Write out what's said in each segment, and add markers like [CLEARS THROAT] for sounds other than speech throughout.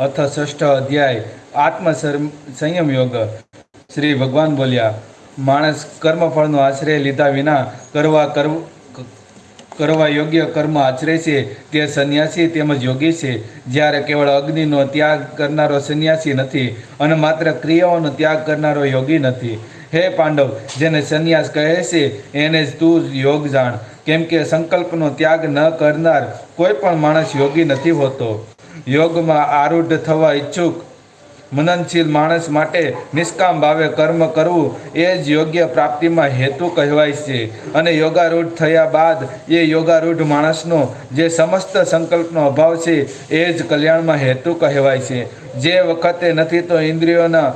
અથ ષષ્ઠ અધ્યાય આત્મ સંયમ યોગ શ્રી ભગવાન બોલ્યા માણસ કર્મફળનો આશ્રય લીધા વિના કરવા કરવ- કરવા યોગ્ય કર્મ આચરે છે તે સંન્યાસી તેમજ યોગી છે. જ્યારે કેવળ અગ્નિનો ત્યાગ કરનારો સંન્યાસી નથી અને માત્ર ક્રિયાઓનો ત્યાગ કરનારો યોગી નથી. હે પાંડવ, જેને સંન્યાસ કહે છે, એને જ તું યોગ જાણ. કેમ કે સંકલ્પનો ત્યાગ ન કરનાર કોઈ પણ માણસ યોગી નથી હોતો. યોગમાં આરૂઢ થવા ઈચ્છુક. મનનશીલ માણસ માટે નિષ્કામ ભાવે કર્મ કરવું એ જ યોગ્ય પ્રાપ્તિમાં હેતુ કહેવાય છે. અને યોગારૂઢ થયા બાદ એ યોગારૂઢ માણસનો જે સમસ્ત સંકલ્પનો અભાવ છે એ જ કલ્યાણમાં હેતુ કહેવાય છે. જે વખતે નથી તો ઇન્દ્રિયોના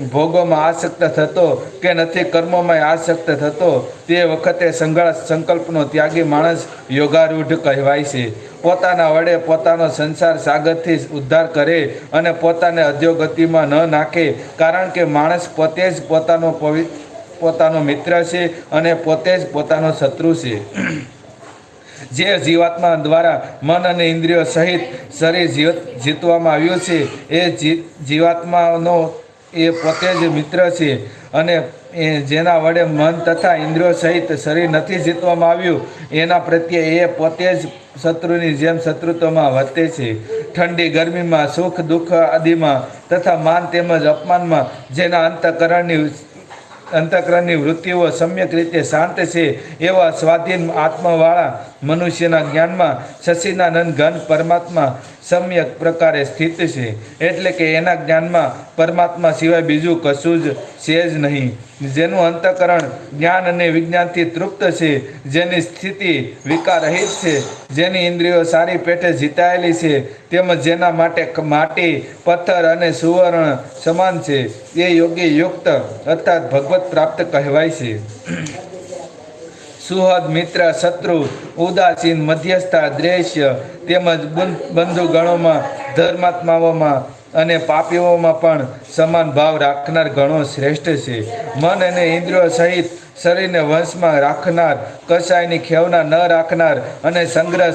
ભોગોમાં આસક્ત થતો કે નથી કર્મોમાં આસક્ત થતો, તે વખતે સંઘળ સંકલ્પનો ત્યાગી માણસ યોગારૂઢ કહેવાય છે. પોતાના વડે પોતાનો સંસાર સાગરથી ઉદ્ધાર કરે અને પોતાને અધ્યોગતિમાં ન નાખે, કારણ કે માણસ પોતે જ પોતાનો પોતાનો મિત્ર છે અને પોતે જ પોતાનો શત્રુ છે. જે જીવાત્મા દ્વારા મન અને ઇન્દ્રિયો સહિત શરીર જીવ- જીતવામાં આવ્યું છે, એ જીવાત્માનો એ પોતે જ મિત્ર છે અને એ જેના વડે મન તથા ઇન્દ્રિયો સહિત શરીર નથી જીતવામાં આવ્યું, એના પ્રત્યે એ પોતે જ શત્રુની જેમ શત્રુત્વમાં વર્તે છે. ઠંડી ગરમીમાં, સુખ દુઃખ આદિમાં તથા માન તેમજ અપમાનમાં જેના અંતકરણની અંતકરણની વૃત્તિઓ સમ્યક રીતે શાંત છે, એવા સ્વાધીન આત્માવાળા મનુષ્યના જ્ઞાનમાં સચિદાનંદ ઘન પરમાત્મા સમ્યક પ્રકારે સ્થિત છે. એટલે કે એના જ્ઞાનમાં પરમાત્મા સિવાય બીજું કશું જ છે જ નહીં. જેનું અંતકરણ જ્ઞાન અને વિજ્ઞાનથી તૃપ્ત છે, જેની સ્થિતિ વિકારહિત છે, જેની ઇન્દ્રિયો સારી પેટે જીતાયેલી છે તેમજ જેના માટે માટી, પથ્થર અને સુવર્ણ સમાન છે. એ યોગી યુક્ત અર્થાત ભગવત પ્રાપ્ત કહેવાય છે. સુહદ, મિત્ર, શત્રુ, ઉદાસીન, મધ્યસ્થા દ્વેષ્ય તેમજ બંધુગણોમાં, ધર્માત્માઓમાં અને પાપીઓમાં પણ સમાન ભાવ રાખનાર ગણો શ્રેષ્ઠ છે. મન અને ઇન્દ્રિયો સહિત શરીરને વંશમાં રાખનાર કસાયની ખેવના ન રાખનાર અને સંગ્રહ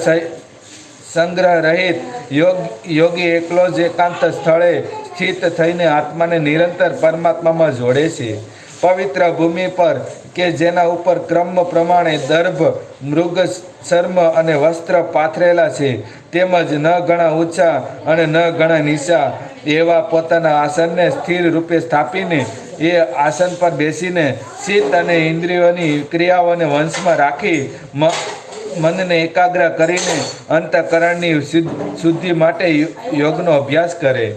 સંગ્રહ રહિત યોગ, યોગી એકલો જ એકાંત સ્થળે સ્થિત થઈને આત્માને નિરંતર પરમાત્મામાં જોડે છે. પવિત્ર ભૂમિ પર કે જેના ઉપર ક્રમ પ્રમાણે દર્ભ, મૃગ, ચર્મ અને વસ્ત્ર પાથરેલા છે. તેમજ ન ઘણા ઊંચા અને ન ઘણા નીચા એવા પોતાના આસનને સ્થિર રૂપે સ્થાપીને એ આસન પર બેસીને ચિત્ત અને ઇન્દ્રિયોની ક્રિયાઓને વંશમાં રાખી મનને એકાગ્ર કરીને અંતકરણની શુદ્ધિ માટે યોગનો અભ્યાસ કરે.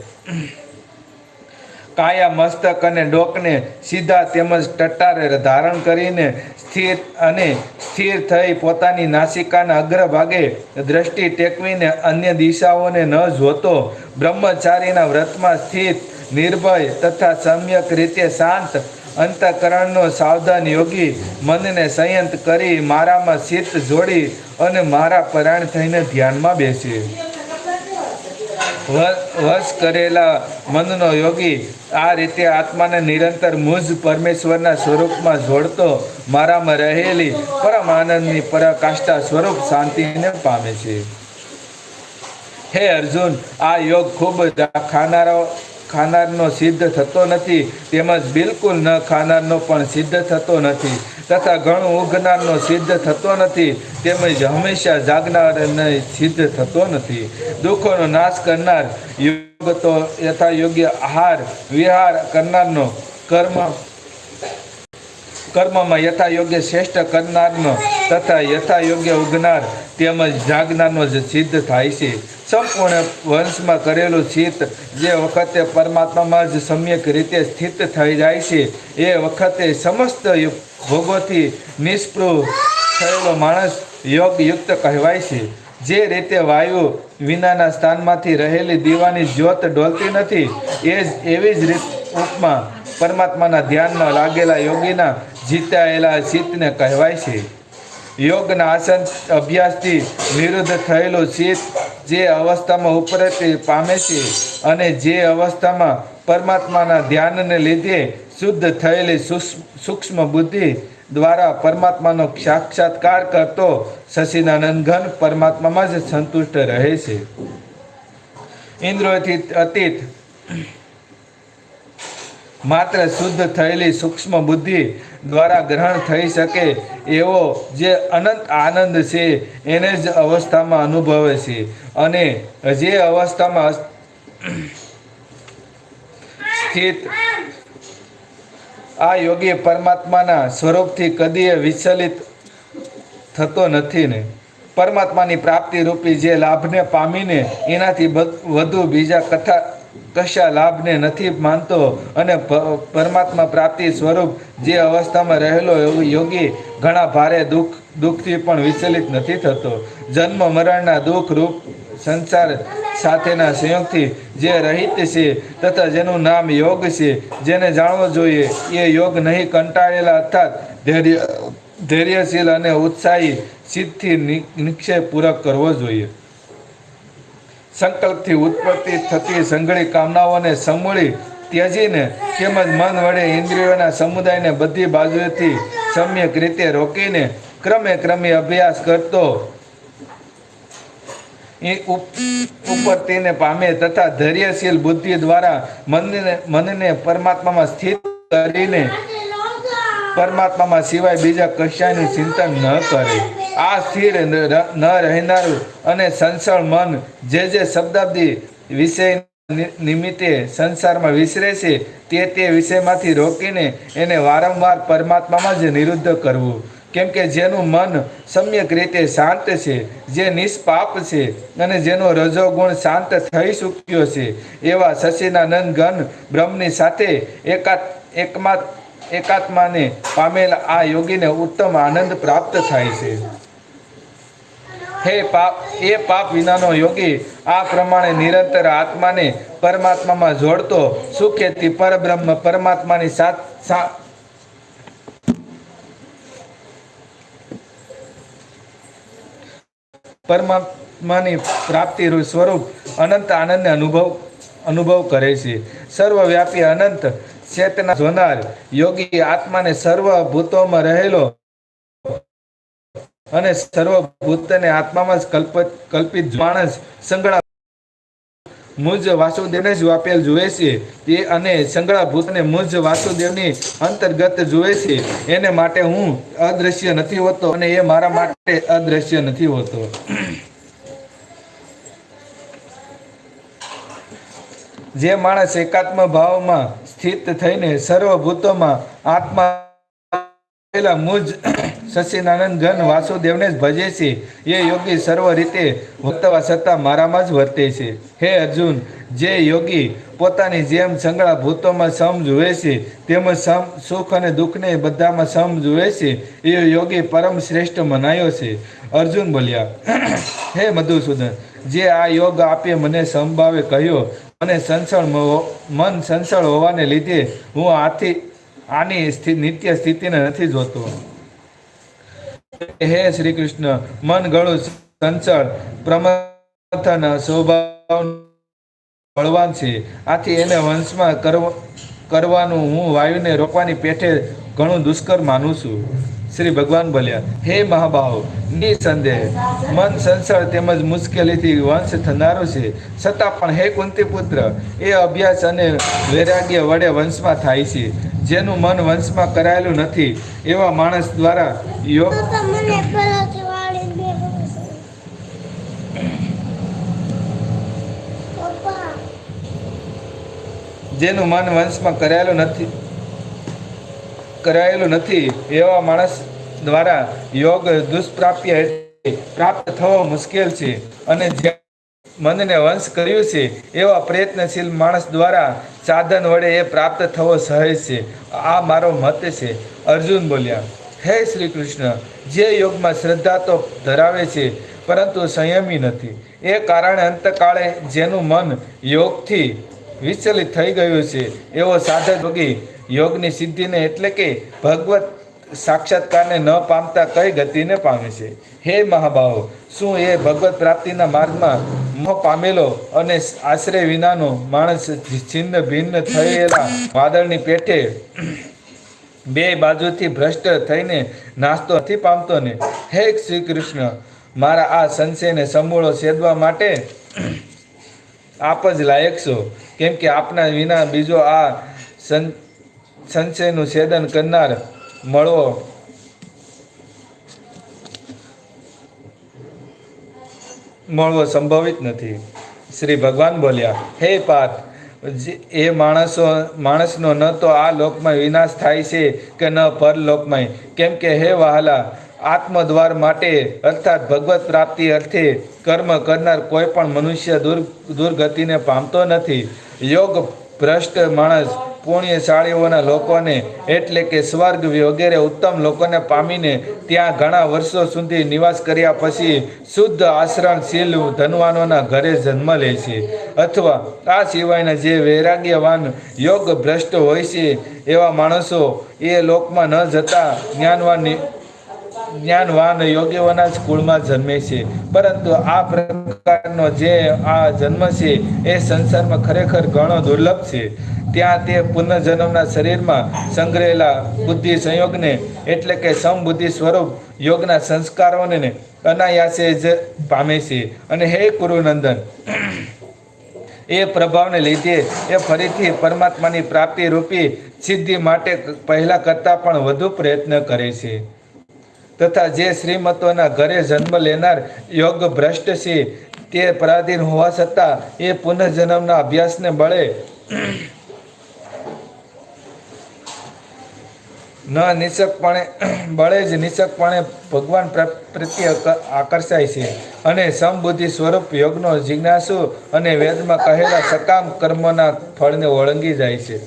કાયા મસ્તક અને ડોકને સીધા તેમજ ટટ્ટારે ધારણ કરીને સ્થિર અને સ્થિર થઈ પોતાની નાસિકાના અગ્રભાગે દ્રષ્ટિ ટેકવીને અન્ય દિશાઓને ન જોતો, બ્રહ્મચારીના વ્રતમાં સ્થિત, નિર્ભય તથા સમ્યક રીતે શાંત અંતકરણનો સાવધાન યોગી મનને સંયંત કરી મારામાં ચિત્ત જોડી અને મારા પરાયણ થઈને ધ્યાનમાં બેસે. વશ કરેલા મનનો યોગી આ રીતે આત્માને નિરંતર મુજ પરમેશ્વરના સ્વરૂપમાં જોડતો મારામાં રહેલી પરમ આનંદની પરાકાષ્ઠા સ્વરૂપ શાંતિને પામે છે. હે અર્જુન, આ યોગ ખૂબ ખાનારો, ખાનારનો સિદ્ધ થતો નથી, તેમજ બિલકુલ ન ખાનારનો પણ સિદ્ધ થતો નથી. તથા ઘણું ઉગનારનો સિદ્ધ થતો નથી, તેમજ હંમેશા જાગનારને સિદ્ધ થતો નથી. દુઃખોનો નાશ કરનાર યોગ તો યથા યોગ્ય આહાર, વિહાર કરનારનો કર્મ કર્મમાં યથા યોગ્ય શ્રેષ્ઠ કરનારનો તથા યથા યોગ્ય ઉગનાર તેમજ જાગનારનો જ સિદ્ધ થાય છે. સંપૂર્ણ વંશમાં કરેલું ચિત્ત જે વખતે પરમાત્મામાં જ સમ્યક રીતે સ્થિત થઈ જાય છે, એ વખતે સમસ્ત ભોગોથી નિષ્પૃહ થયેલો માણસ યોગયુક્ત કહેવાય છે. જે રીતે વાયુ વિનાના સ્થાનમાંથી રહેલી દીવાની જ્યોત ડોલતી નથી, એ જ એવી જ રીત ઉપમાં પરમાત્માના ધ્યાનમાં લાગેલા યોગીના જીતાયેલા ચિત્તને કહેવાય છે. યોગના આસન અભ્યાસથી વિરુદ્ધ થયેલું ચિત્ત જે અવસ્થામાં ઉપરતી પામે છે અને જે અવસ્થામાં પરમાત્માના ધ્યાનને લીધે શુદ્ધ થયેલી સૂક્ષ્મ બુદ્ધિ દ્વારા પરમાત્માનો સાક્ષાત્કાર કરતો સચિદાનંદ ઘન પરમાત્મામાં જ સંતુષ્ટ રહે છે. ઇન્દ્રોથી અતીત માત્ર શુદ્ધ થયેલી સૂક્ષ્મ બુદ્ધિ દ્વારા ગ્રહણ થઈ શકે એવો જે અનંત આનંદ છે, એને જ અવસ્થામાં અનુભવે છે. અને જે અવસ્થામાં સ્થિત આ યોગી પરમાત્માના સ્વરૂપથી કદીએ વિચલિત થતો નથી ને. પરમાત્માની પ્રાપ્તિ રૂપી જે લાભને પામીને એનાથી વધુ બીજા કથા કશા લાભને નથી માનતો અને પરમાત્મા પ્રાપ્તિ સ્વરૂપ જે અવસ્થામાં રહેલો યોગી ઘણા ભારે દુઃખ, દુઃખથી પણ વિચલિત નથી થતો. જન્મ મરણના દુઃખ રૂપ સંસાર સાથેના સંયોગથી જે રહિત છે તથા જેનું નામ યોગ છે, જેને જાણવો જોઈએ, એ યોગ નહીં કંટાળેલા અર્થાત ધૈર્ય, ધૈર્યશીલ અને ઉત્સાહી સિદ્ધથી નિક્ષેપ પૂરક કરવો જોઈએ. સંકલ્પથી ઉત્પત્તિ થતી સંઘળી કામનાઓને સમૂળી ત્યજીને તેમજ મન વડે ઇન્દ્રિયોના સમુદાયને બધી બાજુએથી સમ્યક રીતે રોકીને ક્રમે ક્રમે અભ્યાસ કરતો. એ ઉપ- ઉપર તેને પામે તથા ધૈર્યશીલ બુદ્ધિ દ્વારા મનને મનને પરમાત્મામાં સ્થિત કરીને પરમાત્મામાં સિવાય બીજા કશાયનું ચિંતન ન કરે. આ સ્થિર ન રહેનારું અને સંસળ મન જે જે શબ્દાબ્દી વિષય નિમિત્તે સંસારમાં વિસરે છે, તે તે વિષયમાંથી રોકીને એને વારંવાર પરમાત્મામાં જ નિરુદ્ધ કરવું. કેમ કે જેનું મન સમ્યક રીતે શાંત છે, જે નિષ્પાપ છે અને જેનો રજોગુણ શાંત થઈ ચૂક્યો છે, એવા સચિદાનંદ ગણ બ્રહ્મની સાથે એકાત એકમા એકાત્માને પામેલા આ યોગીને ઉત્તમ આનંદ પ્રાપ્ત થાય છે. હે પાપ, એ પાપ વિનાનો યોગી આ પ્રમાણે નિરંતર આત્માને પરમાત્મામાં જોડતો સુખેથી પરબ્રહ્મ પરમાત્માની સાથ પરમાત્માની પ્રાપ્તિ સ્વરૂપ અનંત આનંદને અનુભવ અનુભવ કરે છે. સર્વવ્યાપી અનંત ચેતના જોનાર યોગી આત્માને સર્વ ભૂતોમાં રહેલો અને સર્વભૂતને આત્મામાં જ કલ્પ, કલ્પિત માણસ સંગળા મુજ વાસુદેવને જ વાપેલ જુએ છે. તે અને સંગળા ભૂતને મુજ વાસુદેવની અંતર્ગત જુએ છે. એને માટે હું અદ્રશ્ય નથી હોતો અને એ મારા માટે અદ્રશ્ય નથી હોતો. જે માણસ એકાત્મ ભાવમાં સ્થિત થઈને સર્વ ભૂતોમાં આત્મા રહેલા મુજ સચિદાનંદ ઘન વાસુદેવને જ ભજે છે. એ યોગી સર્વ રીતે વર્તવા છતાં મારામાં જ વર્તે છે. હે અર્જુન, જે યોગી પોતાની જેમ સંગળા ભૂતોમાં સમ જુએ છે, તેમજ સમ, સુખ અને દુઃખને બધામાં સમ જુએ છે, એ યોગી પરમ શ્રેષ્ઠ મનાયો છે. અર્જુન બોલ્યા, [CLEARS THROAT] હે મધુસૂદન, જે આ યોગ આપે મને સંભાવે કહ્યો અને સંસળ મન સંસળ હોવાને લીધે હું આથી, આની નિત્ય સ્થિતિને નથી જોતો. હે શ્રી કૃષ્ણ મન ગળું સંચળ પ્રમથન સ્વભાવ બળવાન છે. આથી એને વંશમાં કરવ- કરવાનું હું વાયુને રોકવાની પેઠે ઘણું દુષ્કર માનું છું. શ્રી ભગવાન બોલ્યા હે મહાભાવ નિસંદેહ મન સંસાર તેમજ મુશ્કેલીથી વંશ થનારો છે. છતાં પણ હે કુંતી પુત્ર એ અભ્યાસ અને વૈરાગ્ય વડે વંશમાં થાય છે. જેનું મન વંશમાં કરાયેલું નથી એવા માણસ દ્વારા યોગ જેનું મન વંશમાં કરાયેલું નથી કરાયેલું નથી. એવા માણસ દ્વારા યોગ દુષ્પ્રાપ્ય પ્રાપ્ત થવો મુશ્કેલ છે. અને જે મનને વંશ કર્યું છે, એવા પ્રયત્નશીલ માણસ દ્વારા સાધન વડે એ પ્રાપ્ત થવો સહજ છે. આ મારો મત છે. અર્જુન બોલ્યા, હે શ્રી કૃષ્ણ જે યોગમાં શ્રદ્ધા તો ધરાવે છે, પરંતુ સંયમી નથી. એ કારણે અંતકાળે જેનું મન યોગથી વિચલિત થઈ ગયું છે, એવો સાધક યોગી યોગની સિદ્ધિને એટલે કે ભગવત સાક્ષાત્કારને ન પામતા કઈ ગતિને પામે છે? હે મહાબાહો શું એ ભગવત પ્રાપ્તિના માર્ગમાં મોહ પામેલો અને આશ્રય વિનાનો માણસ છિન્ન ભિન્ન થયેલા વાદળની પેઠે બે બાજુથી ભ્રષ્ટ થઈને નાસ્તો નથી પામતો ને? હે શ્રી કૃષ્ણ મારા આ સંશયને સમૂળો છેદવા માટે આપ જ લાયક છો, કેમ કે આપના વિના બીજો આ સં સંશયનું છેદન કરનાર મળવો મળવો સંભવિત નથી. શ્રી ભગવાન બોલ્યા, હે પાર્થ એ માણસો, માણસનો ન તો આ લોકમાં વિનાશ થાય છે કે ન પરલોકમાં. કેમ કે હે વહાલા, આત્મદ્વાર માટે અર્થાત ભગવત પ્રાપ્તિ અર્થે કર્મ કરનાર કોઈ પણ મનુષ્ય દુર, દુર્ગતિને પામતો નથી. યોગ ભ્રષ્ટ માણસ, પુણ્યશાળીઓના લોકોને, એટલે કે સ્વર્ગ વગેરે ઉત્તમ લોકોને પામીને ત્યાં ઘણા વર્ષો સુધી નિવાસ કર્યા પછી શુદ્ધ આશ્રમશીલ ધનવાનોના ઘરે જન્મ લે છે. અથવા આ સિવાયના જે વૈરાગ્યવાન યોગ ભ્રષ્ટ હોય છે એવા માણસો એ લોકમાં ન જતા જ્ઞાનવાન જ્ઞાનવાન યોગ્યઓના જ કુળમાં જન્મે છે. પરંતુ આ પ્રકારનો જે આ જન્મ છે, એ સંસારમાં ખરેખર ઘણો દુર્લભ છે. ત્યાં તે પુનર્જન્મના શરીરમાં સંગ્રહેલા બુદ્ધિ સંયોગને, એટલે કે સમબુદ્ધિ સ્વરૂપ યોગના સંસ્કારોને અનાયાસે જ પામે છે. અને હે કુરુનંદન એ પ્રભાવને લીધે એ ફરીથી પરમાત્માની પ્રાપ્તિ રૂપી સિદ્ધિ માટે પહેલા કરતાં પણ વધુ પ્રયત્ન કરે છે. તથા જે શ્રીમતોના ઘરે જન્મ લેનાર યોગ ભ્રષ્ટ છે, તે પરાધીન હોવા છતાં એ પુનઃજન્મના અભ્યાસને બળે ન નિશકપણે બળે જ નિશકપણે ભગવાન પ્ર- પ્રત્યે આકર્ષાય છે અને સમબુદ્ધિ સ્વરૂપ યોગનો જિજ્ઞાસુ અને વેદમાં કહેલા સકામ કર્મોના ફળને ઓળંગી જાય છે.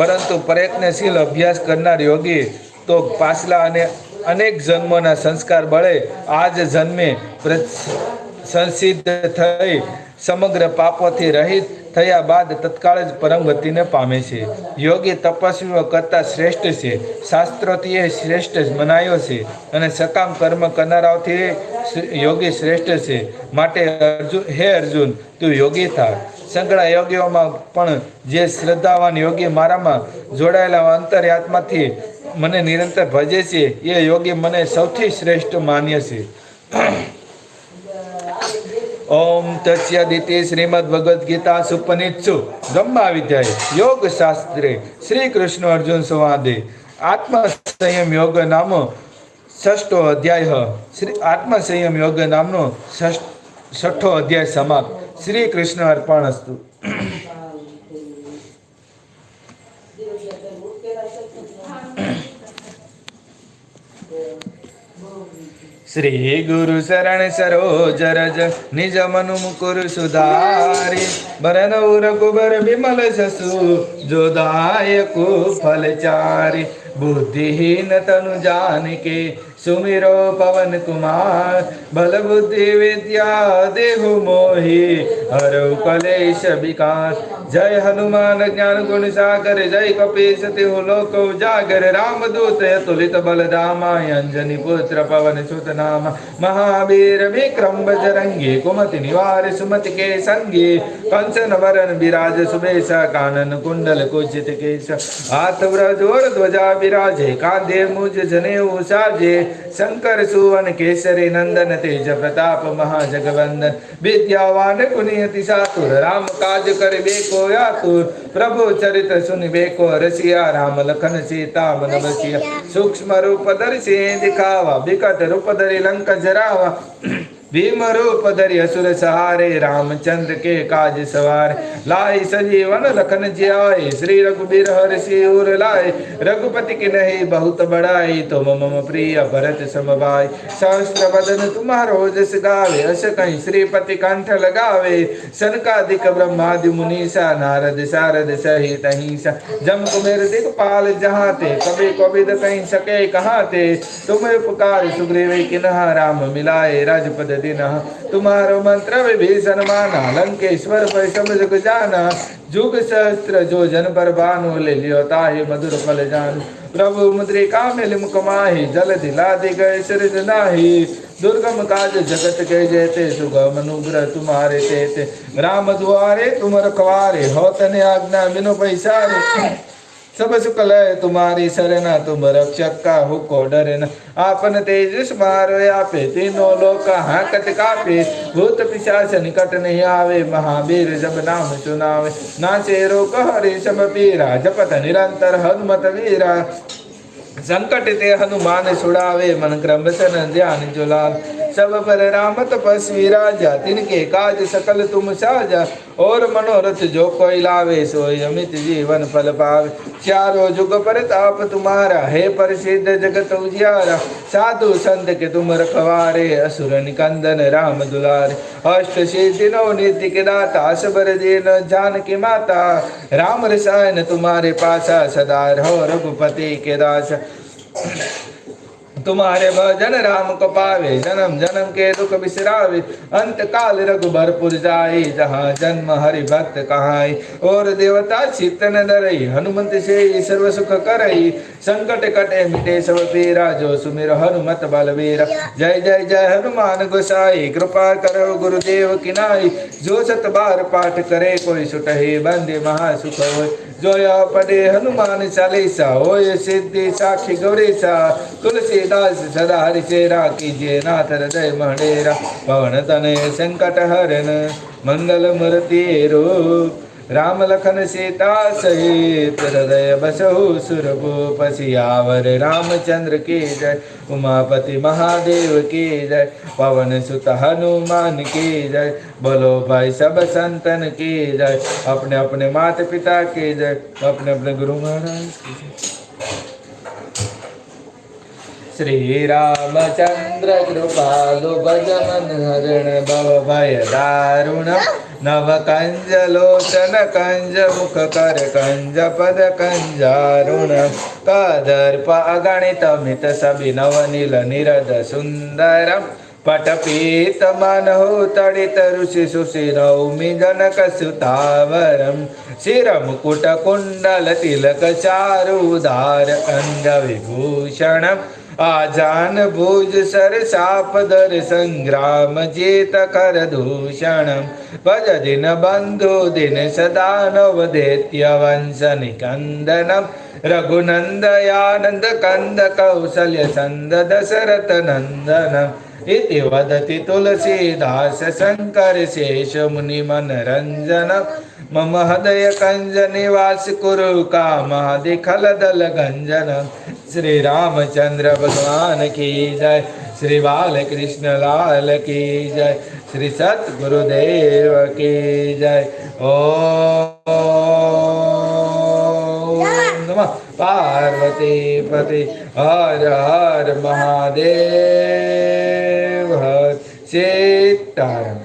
પરંતુ પ્રયત્નશીલ અભ્યાસ કરનાર યોગી તો પાછલા અને અનેક જન્મોના સંસ્કાર બળે આજ જન્મે પ્ર- સંસિદ્ધ થઈ સમગ્ર પાપોથી રહિત થયા બાદ તત્કાળ જ પરમગતિને પામે છે. યોગી તપસ્વીઓ કરતાં શ્રેષ્ઠ છે. શાસ્ત્રોથી એ શ્રેષ્ઠ મનાયો છે અને સકામ કર્મ કરનારાઓથી યોગી શ્રેષ્ઠ છે. માટે અર્જુન હે અર્જુન, તું યોગી થા સંકળા યોગીઓમાં પણ જે શ્રદ્ધાવાન યોગી મારામાં જોડાયેલા અંતર્યાત્માથી મને નિરંતર ભજે છે, એ યોગી મને સૌથી શ્રેષ્ઠ માન્ય છે. ઓમ તસ્યાદિતિ શ્રીમદ ભગવદ્ ગીતા સુપનિત્સુ બ્રહ્મા વિદ્યાય, યોગ શાસ્ત્રે શ્રી કૃષ્ણ અર્જુન સંવાદે. આત્મ સંયમ યોગ નામો ષષ્ઠો અધ્યાય શ્રી આત્મ સંયમ યોગ નામનો ષષ્ઠ અધ્યાય સમાપ્ત. શ્રી કૃષ્ણ અર્પણ અસ્તુ. શ્રી ગુરુ શરણ સરોજ રજ, નિજ મનુ મુકુર સુધારી. ભરન રઘુબર વિમલ સસુ જોદાયકુ ફલ ચારી બુદ્ધિહીન તનુ જાનકે સુમિરો પવન કુમાર બલ બુદ્ધિ વિદ્યા, દેહુ મોહી હરઉ કલેશ વિકાર જય હનુમાન જ્ઞાન ગુણ સાગર, જય કપીશ તિહુ લોક ઉજાગર, રામદૂત અતુલિત બલધામા, અંજની પુત્ર પવન સુત નામ, મહાવીર વિક્રમ બજરંગી, કુમતિ નિવાર સુમતિ કે સંગી કંચન વરન બિરાજ સુબેશ કાનન કુંડલ કુજિત કેશ હાથ વ્રજોર ધ્વજા બિરાજે, કાંધે મુજ જનેઉ સાજે શંકર સુવન કેસરી નંદન તેજ પ્રતાપ મહાજગવંદન વિદ્યાવાન ગુણિયતિ સાતુર રામ કાજ કરે બેકો યાતુર પ્રભુ ચરિત્ર સુનિ બેકો રસિયા રામ લખન સીતા મન બસિયા સૂક્ષ્મ રૂપ ધરી દિખાવા વિકટ રૂપ ધરી લંક જરાવા भीम रूप धरि असुर सहारे, रामचंद्र के काज सवार। लाई सजीवन लखन जियाए, श्री रघुबीर हर सिर लाए। रघुपति के नहीं बहुत बड़ाई, तुम तो मम प्रिय भरत समबाय सहस्त्र वदन तुम्हारो जस गावे अस कहीं श्रीपति कंठ लगावे। सनकादिक ब्रह्मादि मुनीसा, नारद सारद तही सा जम कुमेर दिख पाल जहाँ ते कभी कभी कहीं सके कहाँ ते तुम्हें पुकार सुग्रीव किन्हा, राम मिलाए राजपद दिन तुम्हारो मंत्र विभीषण माना लंकेश्वर पर सब जग जाना जुग सहस्त्र जो जन पर भानु ले लियो ताहि मधुर फल जान प्रभु मुद्रिका मिल मुख माहि जल दिलादि गए सिरज नाही दुर्गम काज जगत के जेते सुगम अनुग्रह तुम्हारे तेते राम द्वारे तुम रखवारे हो तने आज्ञा बिनु पैसारे सब सुख लय तुम्हारी शरणा तुम रक्षक का हुको डरे न आपन तेजस मारो आपे तीनों लोक हाकत कापे भूत पिशाच निकट नहीं आवे महावीर जब नाम सुनावे नाचे रोग हरे सब पीरा जपत निरंतर हनुमत वीरा संकट ते हनुमान छुड़ावे मन क्रम सन ध्यान जो लाल सब पर राम तपस्वी राजा तिनके काज सकल तुम ઓર મનોરથ જો કોઈ લાવે સોય અમિત જીવન ફલ પાવે. ચારો જુગ પર તાપ તુમારા. હે પ્રસિદ્ધ જગત ઉજિયારા. સાધુ સંત કે તુમ રખવારે. અસુર નિકંદન રામ દુલારે. અષ્ટ સિદ્ધિ નો નિધિ કે દાતા. અસબર દીન જાનકી માતા. રામ રસાયન તુમારે પાછા સદા રહો રઘુપતિ કે દાસ. तुम्हारे भजन राम को पावे जन्म जन्म के दुख बिसरावे अंत काल रघुबरपुर जाए जहाँ जन्म हरि भक्त कहाई और देवता चित्तन डरई हनुमंत से सर्व सुख करई संकट कटे मिटे सब पीरा जो सुमिर हनुमत बलवीरा जय जय जय हनुमान गोसाई कृपा करो गुरुदेव किनाई जो सत बार पाठ करे कोई सुटहि बंदे महासुख होय जो यह पढ़े हनुमान चालीसा होय सिद्धि साक्षी गौरीसा तुलसीदास દાસ સદા હરિચેરા કીજે નાથ હૃદય મહણેરા પવન તને સંકટ હરણ, મંગલ મૂર્તિ રૂપ. રામ લખન સીતા સહિત હૃદય બસહુ સુરભુ પસિયાવર રામચંદ્ર કી જય. ઉમાપતિ મહાદેવ કી જય. પવન સુત હનુમાન કી જય. બોલો ભાઈ સબ સંતન કી જય. અપને અપને માતા પિતા કી જય. અપને અપને ગુરુ મહારાજ કી જય. रामचंद्र कृपालु भजमन हरण भव भय दारुण नव कंज लोचन कंज मुख कर कंज पद कंजारुण कदर्प अगणित मित सभि नव नील निरद सुंदरम पटपीत मनहु तडित ऋषि सुशिरौमि जनक सुतावरम शिर मुकुट कुंडल तिलक चारुदार अंग विभूषणम आजान भुज सर साप दर संग्राम जीत कर दूषणम भज दिन बंधु दिन सदा नव दैत्य वंश निकंदनम रघुनंदयानंद कंद कौसल्य संद दशरथ नंदनम इति वदति तुलसीदास शङ्कर शेष मुनि मनरञ्जन मम हृदय कंज निवास कुरु कामादि શ્રી રામચંદ્ર ભગવાન કી જય શ્રી બાલકૃષ્ણ લાલ કી જય શ્રી સદગુરુદેવ કી જય. ઓ પાર્વતી પતિ હર હર મહાદેવ હર સીતારામ.